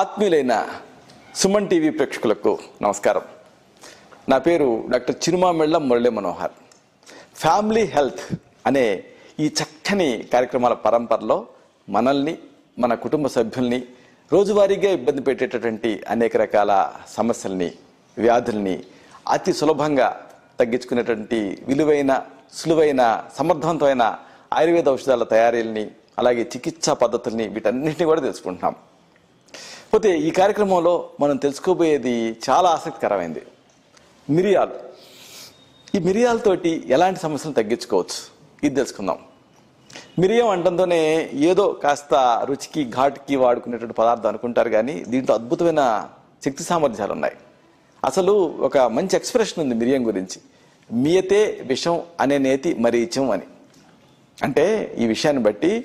ఆత్మీయులైన Suman TV ప్రేక్షకులకు నమస్కారం. నా పేరు doctor Chirumamilla Murali Manohar. Family health అనే ఈ చక్కని కార్యక్రమాల పరంపరలో మనల్ని మన కుటుంబ సభ్యుల్ని రోజువారీగా ఇబ్బంది పెట్టేటటువంటి అనేక రకాల సమస్యల్ని వ్యాధుల్ని అతి సులభంగా తగ్గించుకునేటువంటి విలువైన సులువైన సమర్థవంతమైన ఆయుర్వేద ఔషధాల తయారీల్ని అలాగే చికిత్సా పద్ధతుల్ని వీటన్నిటిని కూడా తెలుసుకుంటున్నాం. పోతే ఈ కార్యక్రమంలో మనం తెలుసుకోబోయేది చాలా ఆసక్తికరమైంది. మిరియాలు. ఈ మిరియాలతోటి ఎలాంటి సమస్యలు తగ్గించుకోవచ్చు? ఇది తెలుసుకుందాం. మిరియం అంటంతోనే ఏదో కాస్త రుచికి ఘాటుకి వాడుకునేటువంటి పదార్థం అనుకుంటారు కానీ దీంట్లో అద్భుతమైన శక్తి సామర్థ్యాలు ఉన్నాయి అసలు ఒక మంచి ఎక్స్ప్రెషన్ ఉంది మిరియం గురించి. మియతే విషం అనే నేతి మరీచం అని. అంటే ఈ విషయాన్ని బట్టి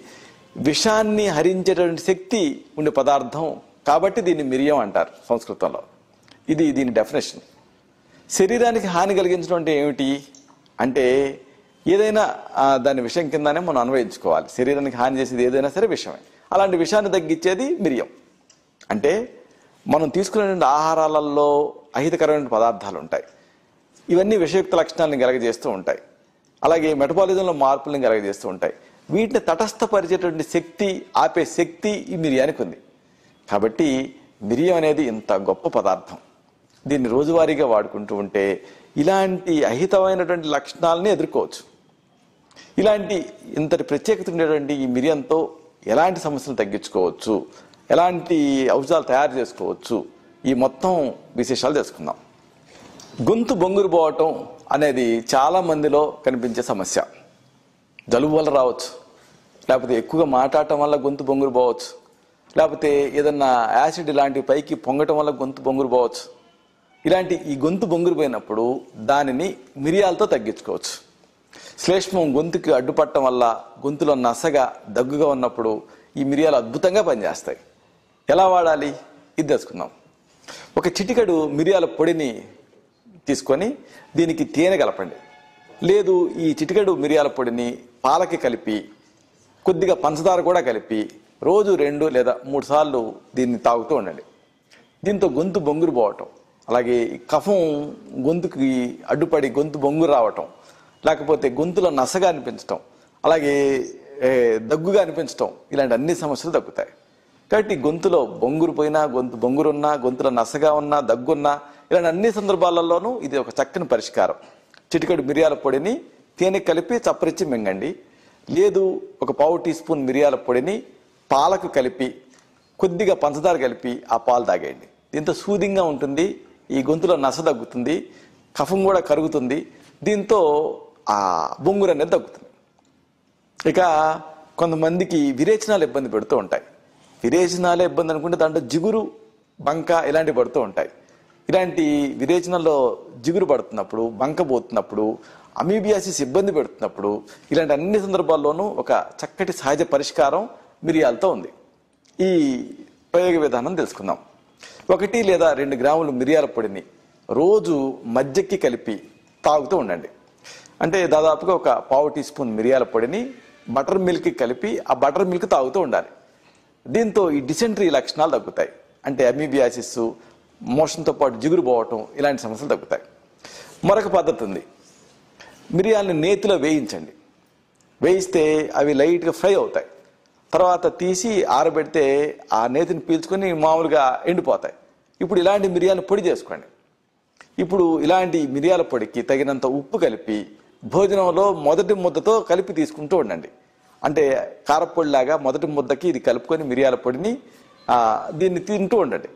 విషాన్ని హరించేటువంటి శక్తి ఉండే పదార్థం కాబట్టి దీన్ని మిరియం అంటారు సంస్కృతంలో. ఇది దీని డెఫినేషన్ శరీరానికి హాని కలిగించడం అంటే ఏమిటి? అంటే ఏదైనా దాని విషయం కిందనే మనం అన్వయించుకోవాలి. శరీరానికి హాని చేసేది ఏదైనా సరే విషయమే అలాంటి విషయాన్ని తగ్గించేది మిరియం. అంటే మనం తీసుకునే ఆహారాలలో అహితకరమైన పదార్థాలు ఉంటాయి ఇవన్నీ విషయుక్త లక్షణాలను కలగజేస్తూ ఉంటాయి. అలాగే మెటబాలిజంలో మార్పులను కలగజేస్తూ ఉంటాయి. వీటిని తటస్థపరిచేటువంటి శక్తి ఆపే శక్తి ఈ మిరియానికి ఉంది కాబట్టి మిరియం అనేది ఇంత గొప్ప పదార్థం. దీన్ని రోజువారీగా వాడుకుంటూ ఉంటే ఇలాంటి అహితమైనటువంటి లక్షణాలని ఎదుర్కోవచ్చు. ఇలాంటి ఇంతటి ప్రత్యేకత ఉండేటువంటి ఈ మిరియంతో ఎలాంటి సమస్యలు తగ్గించుకోవచ్చు? ఎలాంటి ఔషధాలు తయారు చేసుకోవచ్చు? ఈ మొత్తం విశేషాలు తెలుసుకుందాం. గొంతు బొంగురు పోవటం అనేది చాలా మందిలో కనిపించే సమస్య. జలుబు వల్ల రావచ్చు. లేకపోతే ఎక్కువగా మాట్లాడటం వల్ల గొంతు బొంగురు పోవచ్చు. లేకపోతే ఏదన్నా యాసిడ్ ఇలాంటి పైకి పొంగటం వల్ల గొంతు బొంగురు పోవచ్చు. ఇలాంటి ఈ గొంతు బొంగురు పోయినప్పుడు దానిని మిరియాలతో తగ్గించుకోవచ్చు. శ్లేష్మం గొంతుకి అడ్డుపట్టడం వల్ల గొంతులో నసగా దగ్గుగా ఉన్నప్పుడు ఈ మిరియాలు అద్భుతంగా పనిచేస్తాయి. ఎలా వాడాలి? ఇది తెలుసుకుందాం. ఒక చిటికెడు మిరియాల పొడిని తీసుకొని దీనికి తేనె కలపండి. లేదు ఈ చిటికెడు మిరియాల పొడిని పాలకి కలిపి కొద్దిగా పంచదార కూడా కలిపి రోజు రెండు లేదా మూడు సార్లు దీన్ని తాగుతూ ఉండండి. దీంతో గొంతు బొంగురు పోవటం అలాగే కఫం గొంతుకి అడ్డుపడి గొంతు బొంగురు రావటం లేకపోతే గొంతులో నసగా అనిపించటం అలాగే దగ్గుగా అనిపించటం ఇలాంటి అన్ని సమస్యలు తగ్గుతాయి. కాబట్టి గొంతులో బొంగురు పోయినా గొంతు బొంగురున్నా గొంతులో నసగా ఉన్నా దగ్గున్నా ఇలాంటి అన్ని సందర్భాలలోనూ ఇది ఒక చక్కని పరిష్కారం. చిటికడు మిరియాల పొడిని తేనె కలిపి చప్పరిచ్చి మింగండి. లేదు ఒక పావు టీ స్పూన్ మిరియాల పొడిని పాలకు కలిపి కొద్దిగా పంచదార కలిపి ఆ పాలు తాగేయండి. దీంతో సూదింగా ఉంటుంది ఈ గొంతులో నస తగ్గుతుంది కఫం కూడా కరుగుతుంది దీంతో ఆ బొంగురు అనేది తగ్గుతుంది ఇక కొంతమందికి విరేచనాలు ఇబ్బంది పెడుతూ ఉంటాయి. విరేచనాలే ఇబ్బంది అనుకుంటే దాంట్లో జిగురు బంక ఇలాంటివి పడుతూ ఉంటాయి. ఇలాంటి విరేచనాల్లో జిగురు పడుతున్నప్పుడు బంక పోతున్నప్పుడు అమీబియాసిస్ ఇబ్బంది పెడుతున్నప్పుడు ఇలాంటి అన్ని సందర్భాల్లోనూ ఒక చక్కటి సహజ పరిష్కారం మిరియాలతో ఉంది. ఈ ప్రయోగ విధానం తెలుసుకుందాం. ఒకటి లేదా రెండు గ్రాములు మిరియాల పొడిని రోజు మజ్జిగకి కలిపి తాగుతూ ఉండండి. అంటే దాదాపుగా ఒక పావు టీ స్పూన్ మిరియాల పొడిని బటర్ మిల్క్ కలిపి ఆ బటర్ మిల్క్ తాగుతూ ఉండాలి. దీంతో ఈ డిసెంట్రీ లక్షణాలు తగ్గుతాయి. అంటే అమీబియాసిస్ మోషన్తో పాటు జిగురు పోవటం ఇలాంటి సమస్యలు తగ్గుతాయి. మరొక పద్ధతి ఉంది. మిరియాలని నేతిలో వేయించండి. వేయిస్తే అవి లైట్గా ఫ్రై అవుతాయి. తర్వాత తీసి ఆరబెడితే ఆ నేతిని పీల్చుకొని మామూలుగా ఎండిపోతాయి. ఇప్పుడు ఇలాంటి మిరియాలు పొడి చేసుకోండి. ఇప్పుడు ఇలాంటి మిరియాల పొడికి తగినంత ఉప్పు కలిపి భోజనంలో మొదటి ముద్దతో కలిపి తీసుకుంటూ ఉండండి. అంటే కారపొడిలాగా మొదటి ముద్దకి ఇది కలుపుకొని మిరియాల పొడిని దీన్ని తింటూ ఉండండి.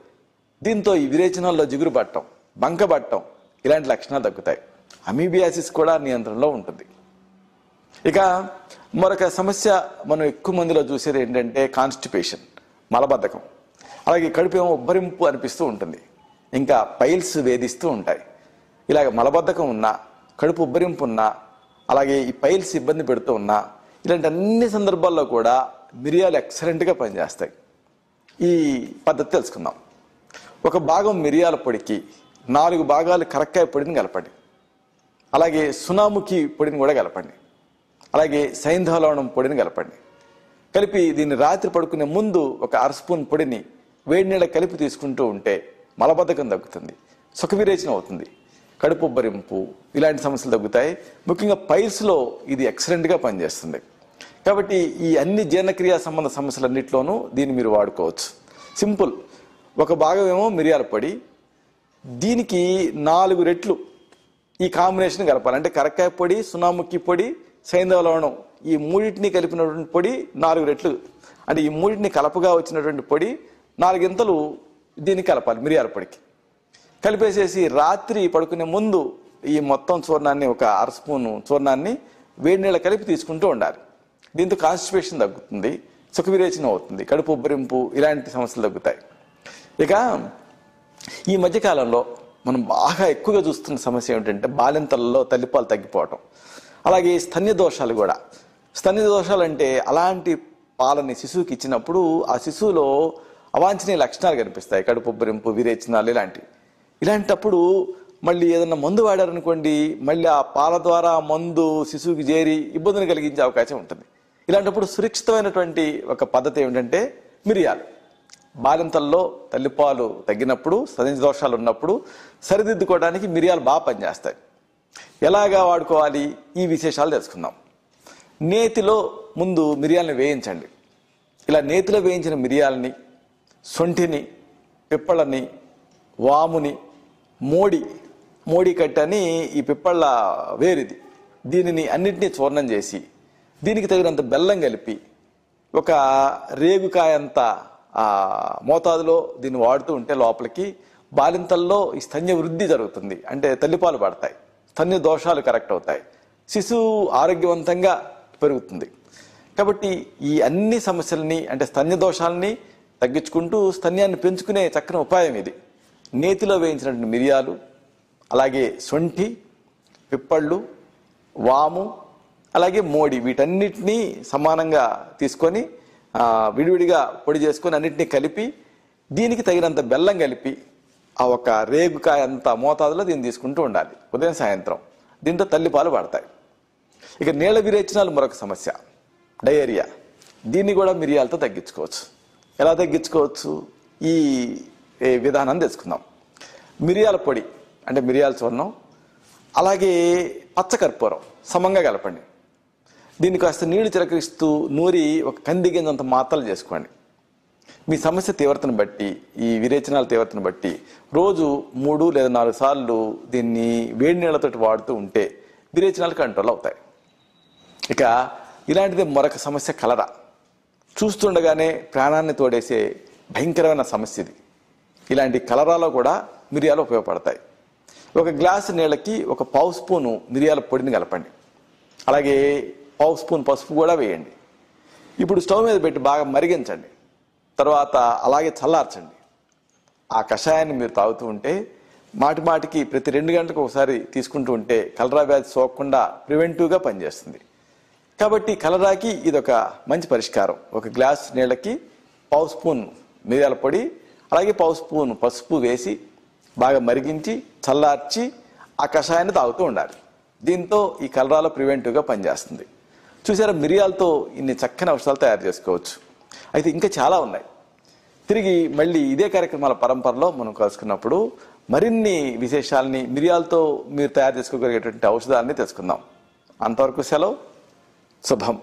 దీంతో ఈ విరేచనాల్లో జిగురు పట్టడం బంక పట్టడం ఇలాంటి లక్షణాలు తగ్గుతాయి. అమీబియాసిస్ కూడా నియంత్రణలో ఉంటుంది. ఇక మరొక సమస్య మనం ఎక్కువ మందిలో చూసేది ఏంటంటే కాన్స్టిపేషన్ మలబద్ధకం. అలాగే కడుపు ఏమో ఉబ్బరింపు అనిపిస్తూ ఉంటుంది. ఇంకా పైల్స్ వేధిస్తూ ఉంటాయి. ఇలాగ మలబద్ధకం ఉన్నా కడుపు ఉబ్బరింపు ఉన్నా అలాగే ఈ పైల్స్ ఇబ్బంది పెడుతూ ఉన్నా ఇలాంటి అన్ని సందర్భాల్లో కూడా మిరియాలు ఎక్సలెంట్గా పనిచేస్తాయి. ఈ పద్ధతి తెలుసుకుందాం. ఒక భాగం మిరియాల పొడికి నాలుగు భాగాలు కరక్కాయ పొడిని కలపండి. అలాగే సునాముఖి పొడిని కూడా కలపండి. అలాగే సైంధవలవణం పొడిని కలపండి. కలిపి దీన్ని రాత్రి పడుకునే ముందు ఒక అర స్పూన్ పొడిని వేడి నీళ్ళ కలిపి తీసుకుంటూ ఉంటే మలబద్ధకం తగ్గుతుంది సుఖ విరేచన అవుతుంది. కడుపు ఉబ్బరింపు ఇలాంటి సమస్యలు తగ్గుతాయి. ముఖ్యంగా పైల్స్లో ఇది ఎక్సలెంట్గా పనిచేస్తుంది. కాబట్టి ఈ అన్ని జీర్ణక్రియ సంబంధ సమస్యలన్నింటిలోనూ దీన్ని మీరు వాడుకోవచ్చు. సింపుల్. ఒక భాగం ఏమో మిరియాల పొడి. దీనికి నాలుగు రెట్లు ఈ కాంబినేషన్ కలపాలి. అంటే కరక్కాయ పొడి సునాముఖి పొడి సైంధవ లవణం. ఈ మూడింటిని కలిపినటువంటి పొడి నాలుగు రెట్లు. అంటే ఈ మూడింటిని కలపగా వచ్చినటువంటి పొడి నాలుగింతలు దీన్ని కలపాలి మిరియాల పొడికి. కలిపేసేసి రాత్రి పడుకునే ముందు ఈ మొత్తం చూర్ణాన్ని ఒక అర స్పూను చూర్ణాన్ని వేడి నీళ్ళ కలిపి తీసుకుంటూ ఉండాలి. దీంతో కాన్స్టిపేషన్ తగ్గుతుంది సుఖ విరేచన అవుతుంది కడుపు ఉబ్బరింపు ఇలాంటి సమస్యలు తగ్గుతాయి. ఇక ఈ మధ్యకాలంలో మనం బాగా ఎక్కువగా చూస్తున్న సమస్య ఏమిటంటే బాలింతలలో తల్లిపాలు తగ్గిపోవటం. అలాగే స్తన్య దోషాలు కూడా. స్తన్య దోషాలు అంటే అలాంటి పాలని శిశువుకి ఇచ్చినప్పుడు ఆ శిశువులో అవాంఛనీయ లక్షణాలు కనిపిస్తాయి. కడుపు ఉబ్బరింపు విరేచనాలు ఇలాంటివి. ఇలాంటప్పుడు మళ్ళీ ఏదన్నా మందు వాడారనుకోండి మళ్ళీ ఆ పాల ద్వారా మందు శిశువుకి చేరి ఇబ్బందులు కలిగించే అవకాశం ఉంటుంది. ఇలాంటప్పుడు సురక్షితమైనటువంటి ఒక పద్ధతి ఏమిటంటే మిరియాలు. బాలింతల్లో తల్లిపాలు తగ్గినప్పుడు సదించ దోషాలు ఉన్నప్పుడు సరిదిద్దుకోవడానికి మిరియాలు బాగా పనిచేస్తాయి. ఎలాగా వాడుకోవాలి? ఈ విశేషాలు తెలుసుకుందాం. నేతిలో ముందు మిరియాలను వేయించండి. ఇలా నేతిలో వేయించిన మిరియాలని సొంటిని పిప్పళ్ళని వాముని మోడి మోడి కట్టని ఈ పిప్పళ్ళ వేరిది. దీనిని అన్నింటినీ చూర్ణం చేసి దీనికి తగినంత బెల్లం కలిపి ఒక రేగుకాయంత ఆ మోతాదులో దీన్ని వాడుతూ ఉంటే లోపలికి బాలింతల్లో ఈ స్తన్య వృద్ధి జరుగుతుంది. అంటే తల్లిపాలు పడతాయి. స్తన్య దోషాలు కరెక్ట్ అవుతాయి. శిశువు ఆరోగ్యవంతంగా పెరుగుతుంది. కాబట్టి ఈ అన్ని సమస్యల్ని అంటే స్తన్య దోషాలని తగ్గించుకుంటూ స్తన్యాన్ని పెంచుకునే చక్కని ఉపాయం ఇది. నేతిలో వేయించినటువంటి మిరియాలు అలాగే సొంఠి పిప్పళ్ళు వాము అలాగే మోడీ వీటన్నిటినీ సమానంగా తీసుకొని విడివిడిగా పొడి చేసుకొని అన్నిటినీ కలిపి దీనికి తగినంత బెల్లం కలిపి ఆ ఒక రేగుకాయ అంత మోతాదులో దీన్ని తీసుకుంటూ ఉండాలి. ఉదయం సాయంత్రం. దీంతో తల్లిపాలు పడతాయి ఇక నీళ్ళ విరేచనాలు మరొక సమస్య. డయేరియా. దీన్ని కూడా మిరియాలతో తగ్గించుకోవచ్చు. ఎలా తగ్గించుకోవచ్చు? ఈ విధానం తెచ్చుకుందాం మిరియాల పొడి అంటే మిరియాల చూర్ణం అలాగే పచ్చకర్పూరం సమంగా కలపండి. దీన్ని కాస్త నీళ్ళు చిలకరిస్తూ నూరి ఒక కంది గింజంత మాత్రలు చేసుకోండి. మీ సమస్య తీవ్రతను బట్టి ఈ విరేచనాల తీవ్రతను బట్టి రోజు మూడు లేదా నాలుగు సార్లు దీన్ని వేడి నీళ్ళతోటి వాడుతూ ఉంటే విరేచనాలు కంట్రోల్ అవుతాయి. ఇక ఇలాంటిది మరొక సమస్య కలరా చూస్తుండగానే ప్రాణాన్ని తోడేసే భయంకరమైన సమస్య ఇది. ఇలాంటి కలరాలో కూడా మిరియాలు ఉపయోగపడతాయి. ఒక గ్లాసు నీళ్ళకి ఒక పావు స్పూను మిరియాల పొడిని కలపండి. అలాగే పావు స్పూన్ పసుపు కూడా వేయండి. ఇప్పుడు స్టవ్ మీద పెట్టి బాగా మరిగించండి. తర్వాత అలాగే చల్లార్చండి. ఆ కషాయాన్ని మీరు తాగుతూ ఉంటే మాటి మాటికి ప్రతి రెండు గంటలకు ఒకసారి తీసుకుంటూ ఉంటే కలరా వ్యాధి సోకకుండా ప్రివెంటివ్గా పనిచేస్తుంది. కాబట్టి కలరాకి ఇది ఒక మంచి పరిష్కారం. ఒక గ్లాస్ నీళ్ళకి పావు స్పూన్ మిరియాల పొడి అలాగే పావు స్పూన్ పసుపు వేసి బాగా మరిగించి చల్లార్చి ఆ కషాయాన్ని తాగుతూ ఉండాలి. దీంతో ఈ కలరాలో ప్రివెంటివ్గా పనిచేస్తుంది. చూసారా మిరియాలతో ఇన్ని చక్కని ఔషధాలు తయారు చేసుకోవచ్చు. అయితే ఇంకా చాలా ఉన్నాయి. తిరిగి మళ్ళీ ఇదే కార్యక్రమాల పరంపరలో మనం కలుసుకున్నప్పుడు మరిన్ని విశేషాలని మిరియాలతో మీరు తయారు చేసుకోగలిగేటువంటి ఔషధాలని తెలుసుకుందాం. అంతవరకు సెలవు. శుభం.